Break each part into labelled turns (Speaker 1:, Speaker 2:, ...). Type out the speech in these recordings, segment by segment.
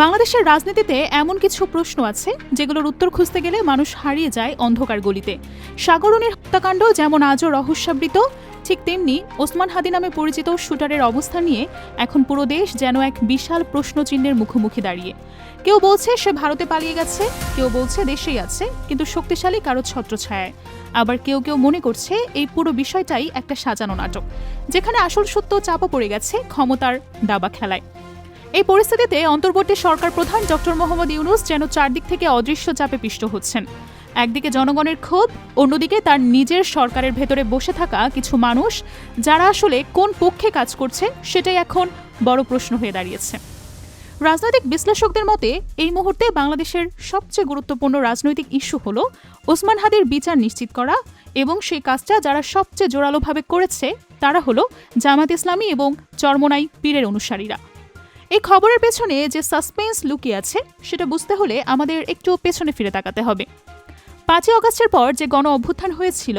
Speaker 1: বাংলাদেশের রাজনীতিতে এমন কিছু প্রশ্ন আছে যেগুলোর উত্তর খুঁজতে গেলে মানুষ হারিয়ে যায় অন্ধকার গলিতে। সাগরণের হত্যাকাণ্ড যেমন আজও রহস্যাবৃত, ঠিক তেমনি ওসমান হাদি নামে পরিচিত শুটারের অবস্থা নিয়ে এখন পুরো দেশ যেন এক বিশাল প্রশ্নচিহ্নের মুখোমুখি দাঁড়িয়ে। কেউ বলছে সে ভারতে পালিয়ে গেছে, কেউ বলছে দেশেই আছে, কিন্তু শক্তিশালী কারও ছত্রছায়ায়। আবার কেউ কেউ মনে করছে এই পুরো বিষয়টাই একটা সাজানো নাটক, যেখানে আসল সত্য চাপা পড়ে গেছে ক্ষমতার দাবা খেলায়। এই পরিস্থিতিতে অন্তর্বর্তী সরকার প্রধান ডক্টর মোহাম্মদ ইউনুস যেন চারদিক থেকে অদৃশ্য চাপে পিষ্ট হচ্ছেন। একদিকে জনগণের ক্ষোভ, অন্যদিকে তার নিজের সরকারের ভেতরে বসে থাকা কিছু মানুষ, যারা আসলে কোন পক্ষে কাজ করছে সেটাই এখন বড় প্রশ্ন হয়ে দাঁড়িয়েছে। রাজনৈতিক বিশ্লেষকদের মতে, এই মুহূর্তে বাংলাদেশের সবচেয়ে গুরুত্বপূর্ণ রাজনৈতিক ইস্যু হল ওসমান হাদির বিচার নিশ্চিত করা এবং সেই কাজটা যারা সবচেয়ে জোরালোভাবে করেছে, তারা হলো জামাত ইসলামী এবং চরমনাই পীরের অনুসারীরা। এই খবরের পেছনে যে সাসপেন্স লুকিয়ে আছে, সেটা বুঝতে হলে আমাদের একটু পেছনে ফিরে তাকাতে হবে। পাঁচই অগস্টের পর যে গণ অভ্যুত্থান হয়েছিল,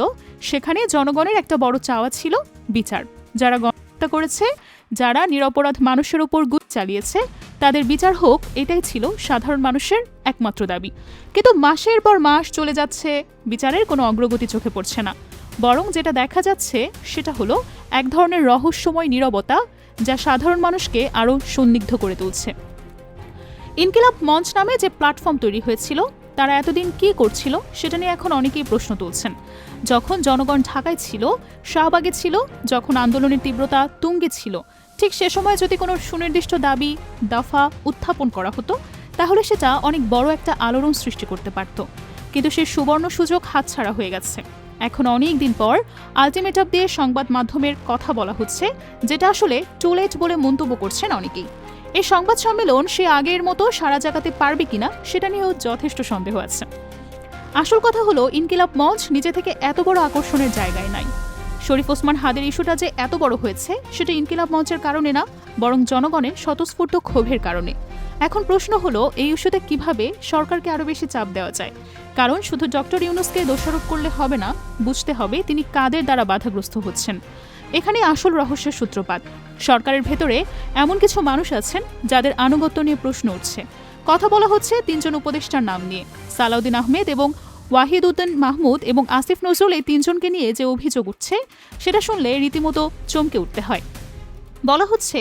Speaker 1: সেখানে জনগণের একটা বড় চাওয়া ছিল বিচার। যারা গণহত্যা করেছে, যারা নিরপরাধ মানুষের ওপর গুলি চালিয়েছে, তাদের বিচার হোক, এটাই ছিল সাধারণ মানুষের একমাত্র দাবি। কিন্তু মাসের পর মাস চলে যাচ্ছে, বিচারের কোনো অগ্রগতি চোখে পড়ছে না। বরং যেটা দেখা যাচ্ছে, সেটা হলো এক ধরনের রহস্যময় নীরবতা যা সাধারণ মানুষকে আরও সন্দিগ্ধ করে তুলছে। ইনকিলাব মঞ্চ নামে যে প্ল্যাটফর্ম তৈরি হয়েছিল, তারা এতদিন কি করছিল সেটা নিয়ে এখন অনেকেই প্রশ্ন তুলছেন। যখন জনগণ ঢাকায় ছিল, শাহবাগে ছিল, যখন আন্দোলনের তীব্রতা তুঙ্গে ছিল, ঠিক সে সময় যদি কোনো সুনির্দিষ্ট দাবি, দফা উত্থাপন করা হতো, তাহলে সেটা অনেক বড় একটা আলোড়ন সৃষ্টি করতে পারত। কিন্তু সে সুবর্ণ সুযোগ হাতছাড়া হয়ে গেছে। এখন অনেক দিন পর আলটিমেটাম দিয়ে সংবাদ মাধ্যমের কথা বলা হচ্ছে, যেটা আসলে টুলেট বলে মন্তব্য করছেন অনেকেই। এই সংবাদ সম্মেলন সে আগের মতো সারা জাগাতে পারবে কিনা, সেটা নিয়েও যথেষ্ট সন্দেহ আছে। আসল কথা হলো, ইনকিলাব মঞ্চ নিজে থেকে এত বড় আকর্ষণের জায়গায় নাই। শরীফ ওসমান হাদের ইস্যুটা যে এত বড় হয়েছে, সেটা ইনকিলাব মঞ্চের কারণে না, বরং জনগণের স্বতঃস্ফূর্ত ক্ষোভের কারণে। এখন প্রশ্ন হলো, এই ইস্যুতে কীভাবে সরকারকে আরও বেশি চাপ দেওয়া যায়? কারণ শুধু ডক্টর ইউনুসকে দোষারোপ করলে হবে না, বুঝতে হবে তিনি কাদের দ্বারা বাধাগ্রস্ত হচ্ছেন। এখানে আসল রহস্যের সূত্রপাত। সরকারের ভেতরে এমন কিছু মানুষ আছেন যাদের আনুগত্য নিয়ে প্রশ্ন উঠছে। কথা বলা হচ্ছে তিনজন উপদেষ্টার নাম নিয়ে, সালাউদ্দিন আহমেদ এবং ওয়াহিদ উদ্দিন মাহমুদ এবং আসিফ নজরুল এই তিনজনকে নিয়ে যে অভিযোগ উঠছে, সেটা শুনলে রীতিমতো চমকে উঠতে হয়। বলা হচ্ছে,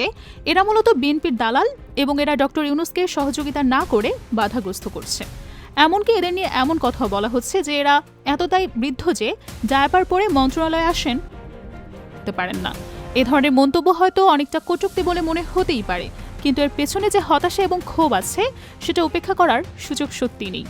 Speaker 1: এরা মূলত বিএনপির দালাল এবং এরা ডক্টর ইউনুসকে সহযোগিতা না করে বাধাগ্রস্ত করছে। এমনকি এদের নিয়ে এমন কথা বলা হচ্ছে যে এরা এতটাই বৃদ্ধ যে ডায়াপার পরে মন্ত্রণালয়ে আসেন। পারেন না। এ ধরনের মন্তব্য হয়তো অনেকটা কটুক্তি বলে মনে হতেই পারে, কিন্তু এর পেছনে যে হতাশা এবং ক্ষোভ আছে, সেটা উপেক্ষা করার সুযোগ সত্যি নেই।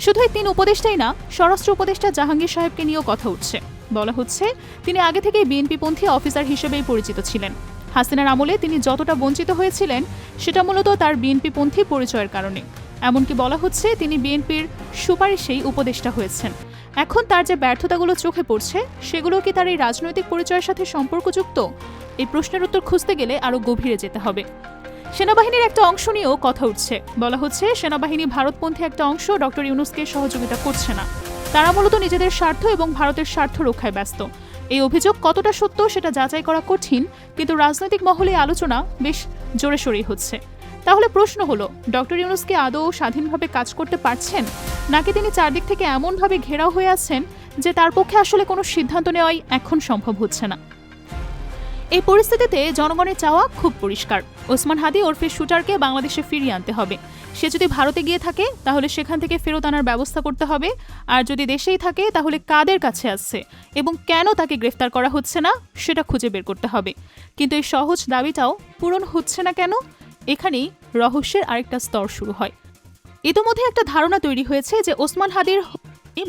Speaker 1: শুধু এই তিন উপদেষ্টাই না, স্বরাষ্ট্র উপদেষ্টা জাহাঙ্গীর সাহেবকে নিয়েও কথা উঠছে। বলা হচ্ছে, তিনি আগে থেকেই বিএনপিপন্থী অফিসার হিসেবেই পরিচিত ছিলেন। হাসিনার আমলে তিনি যতটা বঞ্চিত হয়েছিলেন, সেটা মূলত তার বিএনপিপন্থী পরিচয়ের কারণে। এমনকি বলা হচ্ছে তিনি বিএনপির সুপারিশেই উপদেষ্টা হয়েছেন। এখন তার যে ব্যর্থতাগুলো চোখে পড়ছে সেগুলো কি তার এই রাজনৈতিক পরিচয়ের সাথে সম্পর্কযুক্ত? এই প্রশ্নের উত্তর খুঁজতে গেলে আরও গভীরে যেতে হবে। সেনাবাহিনীর একটা অংশ নিয়েও কথা উঠছে। বলা হচ্ছে, সেনাবাহিনী ভারতপন্থী একটা অংশ ডক্টর ইউনুসকে সহযোগিতা করছে না। তারা মূলত নিজেদের স্বার্থ এবং ভারতের স্বার্থ রক্ষায় ব্যস্ত। এই অভিযোগ কতটা সত্য সেটা যাচাই করা কঠিন, কিন্তু রাজনৈতিক মহলে আলোচনা বেশ জোরে সোরেই হচ্ছে। তাহলে প্রশ্ন হলো, ডক্টর ইউনুসকে আদৌ স্বাধীনভাবে কাজ করতে পারছেন? নাকি তিনি চারদিক থেকে এমনভাবে ঘেরাও হয়ে আছেন যে তার পক্ষে আসলে কোনো সিদ্ধান্ত নেওয়াই এখন সম্ভব হচ্ছে না? এই পরিস্থিতিতে জনগণের চাওয়া খুব পরিষ্কার। ওসমান হাদি ওরফে শুটারকে বাংলাদেশে ফিরিয়ে আনতে হবে। সে যদি ভারতে গিয়ে থাকে, তাহলে সেখান থেকে ফেরত আনার ব্যবস্থা করতে হবে। আর যদি দেশেই থাকে, তাহলে কাদের কাছে আসছে? এবং কেন তাকে গ্রেফতার করা হচ্ছে না, সেটা খুঁজে বের করতে হবে। কিন্তু এই সহজ দাবিটাও পূরণ হচ্ছে না কেন? এখানেই রহস্যের আরেকটা স্তর শুরু হয়। ইতোমধ্যে একটা ধারণা তৈরি হয়েছে যে ওসমান হাদির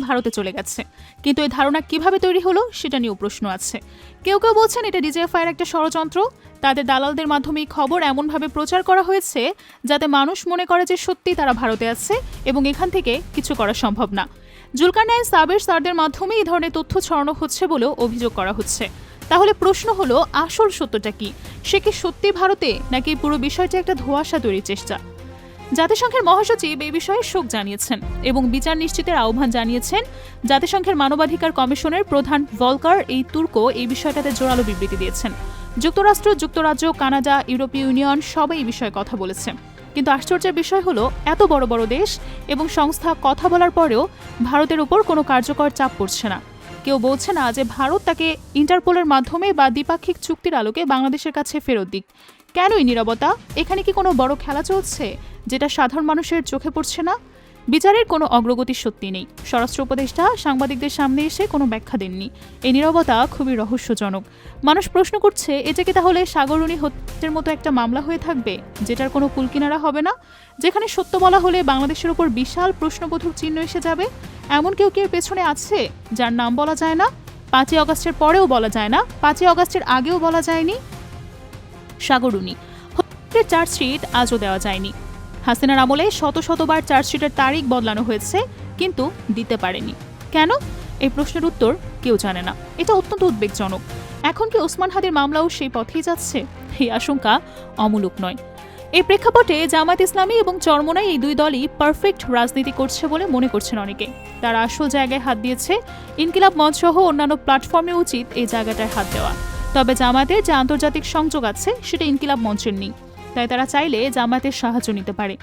Speaker 1: ভারতে চলে গেছে। কিন্তু এই ধারণা কীভাবে তৈরি হলো সেটা নিয়েও প্রশ্ন আছে। কেউ কেউ বলছেন এটা ডিজেএফআইয়ের একটা ষড়যন্ত্র। তাদের দালালদের মাধ্যমে এই খবর এমনভাবে প্রচার করা হয়েছে যাতে মানুষ মনে করে যে সত্যি তারা ভারতে আছে এবং এখান থেকে কিছু করা সম্ভব না। জুলকারনাইন সাবের সারদের মাধ্যমে এই ধরনের তথ্য ছড়ানো হচ্ছে বলেও অভিযোগ করা হচ্ছে। তাহলে প্রশ্ন হলো, আসল সত্যটা কি? সে কি সত্যি ভারতে, নাকি পুরো বিষয়টি একটা ধোঁয়াশা তৈরির চেষ্টা? জাতিসংঘের মহাসচিব এই বিষয়ে শোক জানিয়েছেন এবং বিচার নিশ্চিতের আহ্বান জানিয়েছেন জাতিসংঘের মানবাধিকার কমিশনের প্রধান ভলকার এই তুর্ক এই বিষয়টাতে জোরালো বিবৃতি দিয়েছেন। যুক্তরাষ্ট্র, যুক্তরাজ্য, কানাডা, ইউরোপীয় ইউনিয়ন সবাই এই বিষয়ে কথা বলেছে। কিন্তু আশ্চর্যের বিষয় হলো, এত বড় বড় দেশ এবং সংস্থা কথা বলার পরেও ভারতের উপর কোনো কার্যকর চাপ পড়ছে না। কেউ বলছে না যে ভারত তাকে ইন্টারপোলের মাধ্যমে বা দ্বিপাক্ষিক চুক্তির আলোকে বাংলাদেশের কাছে ফেরত দিক। কেনই নীরবতা? এখানে কি কোনো বড় খেলা চলছে, যেটা সাধারণ মানুষের চোখে পড়ছে না? বিচারের কোনো অগ্রগতি সত্যি নেই। স্বরাষ্ট্র উপদেষ্টা সাংবাদিকদের সামনে এসে কোনো ব্যাখ্যা দেননি। এই নীরবতা খুবই রহস্যজনক। মানুষ প্রশ্ন করছে এটা কি তাহলে সাগরণী হত্যার মতো একটা মামলা হয়ে থাকবে, যেটার কোনো কুলকিনারা হবে না? যেখানে সত্য বলা হলে বাংলাদেশের উপর বিশাল প্রশ্নবোধক চিহ্ন এসে যাবে? এমন কেউ কেউ পেছনে আছে, যার নাম বলা যায় না? পাঁচই অগস্টের পরেও বলা যায় না। পাঁচই অগস্টের আগেও বলা যায়নি। সাগরুনি হত্যার চার্জশিট আজও দেওয়া যায়নি। হাসিনার আমলে শত শতবার চার্জশিটের তারিখ বদলানো হয়েছে, কিন্তু দিতে পারেনি। কেন? এই প্রশ্নের উত্তর কেউ জানে না। এটা অত্যন্ত উদ্বেগজনক। এখন কি ওসমান হাদির মামলাও সেই পথেই যাচ্ছে? এই আশঙ্কা অমূলক নয়। এই প্রেক্ষাপটে জামাত ইসলামী এবং চরমনাই এই দুই দলই পারফেক্ট রাজনীতি করছে বলে মনে করছেন অনেকে। তারা আসল জায়গায় হাত দিয়েছে। ইনকিলাব মঞ্চ সহ অন্যান্য প্ল্যাটফর্মে উচিত এই জায়গাটায় হাত দেওয়া। তবে জামাতের যে আন্তর্জাতিক সংযোগ আছে, সেটা ইনকিলাব মঞ্চের নেই। তাই তারা চাইলে জামাতের সাহায্য নিতে পারে।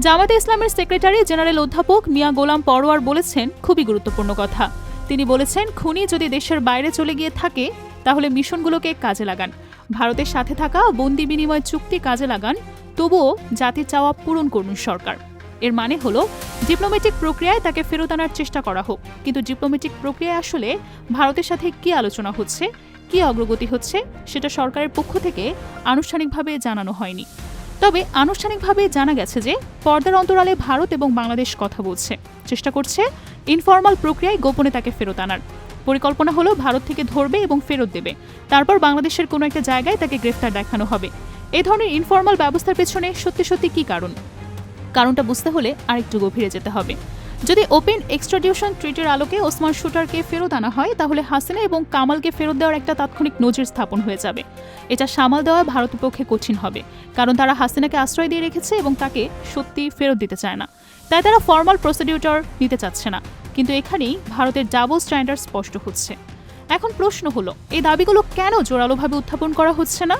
Speaker 1: জামাতে ইসলামের সেক্রেটারি জেনারেল অধ্যাপক মিয়া গোলাম পরোয়ার বলেছেন, খুবই গুরুত্বপূর্ণ কথা। তিনি বলেছেন, খুনি যদি দেশের বাইরে চলে গিয়ে থাকে, তাহলে মিশনগুলোকে কাজে লাগান। ভারতের সাথে থাকা বন্দি বিনিময় চুক্তি কাজে লাগান। তবুও জাতির চাওয়া পূরণ করুন সরকার। এর মানে হলো ডিপ্লোম্যাটিক প্রক্রিয়ায় তাকে ফেরত আনার চেষ্টা করা হোক। কিন্তু ডিপ্লোম্যাটিক প্রক্রিয়ায় আসলে ভারতের সাথে কি আলোচনা হচ্ছে, কি অগ্রগতি হচ্ছে, সেটা সরকারের পক্ষ থেকে আনুষ্ঠানিকভাবে জানানো হয়নি। তবে আনুষ্ঠানিকভাবে জানা গেছে যে, পর্দার অন্তরালে ভারত এবং বাংলাদেশ কথা বলছে। চেষ্টা করছে ইনফর্মাল প্রক্রিয়ায় গোপনে তাকে ফেরত আনার। পরিকল্পনা হলো, ভারত থেকে ধরবে এবং ফেরত দেবে। তারপর বাংলাদেশের কোনো একটা জায়গায় তাকে গ্রেফতার দেখানো হবে। এই ধরনের ইনফর্মাল ব্যবস্থার পেছনে সত্যি সত্যি কী কারণ? কারণটা বুঝতে হলে আরেকটু গভীরে যেতে হবে। যদি ওপেন এক্সট্রাডিউশন ট্রিটের আলোকে ওসমান শুটারকে ফেরত আনা হয়, তাহলে হাসিনা এবং কামালকে ফেরত দেওয়ার একটা তাৎক্ষণিক নজির স্থাপন হয়ে যাবে। এটা সামাল দেওয়া ভারতের পক্ষে কঠিন হবে, কারণ তারা হাসিনাকে আশ্রয় দিয়ে রেখেছে এবং তাকে সত্যি ফেরত দিতে চায় না। তাই তারা ফর্মাল প্রসিডিউটর নিতে চাচ্ছে না। কিন্তু এখানেই ভারতের ডাবল স্ট্যান্ডার্ড স্পষ্ট হচ্ছে। এখন প্রশ্ন হলো, এই দাবিগুলো কেন জোরালোভাবে উত্থাপন করা হচ্ছে না?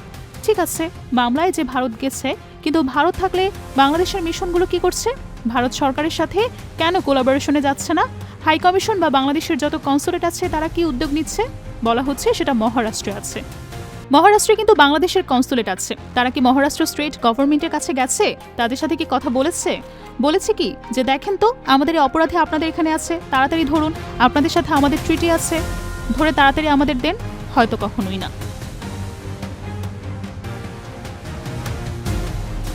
Speaker 1: ঠিক আছে মামলায় যে ভারত গেছে, কিন্তু ভারত থাকলে বাংলাদেশের মিশনগুলো কি করছে? ভারত সরকারের সাথে কেন কোলাবোরেশনে যাচ্ছে না? হাই কমিশন বা বাংলাদেশের যত কনসুলেট আছে, তারা কি উদ্যোগ নিচ্ছে? বলা হচ্ছে সেটা মহারাষ্ট্রে আছে। মহারাষ্ট্রে কিন্তু বাংলাদেশের কনসুলেট আছে। তারা কি মহারাষ্ট্র স্টেট গভর্নমেন্টের কাছে গেছে? তাদের সাথে কি কথা বলেছে? বলেছে কি? যে দেখেন তো, আমাদের অপরাধে আপনাদের এখানে আছে, তাড়াতাড়ি ধরুন, আপনাদের সাথে আমাদের ট্রিটি আছে, ধরে তাড়াতাড়ি আমাদের দেন, হয়তো কখনোই না।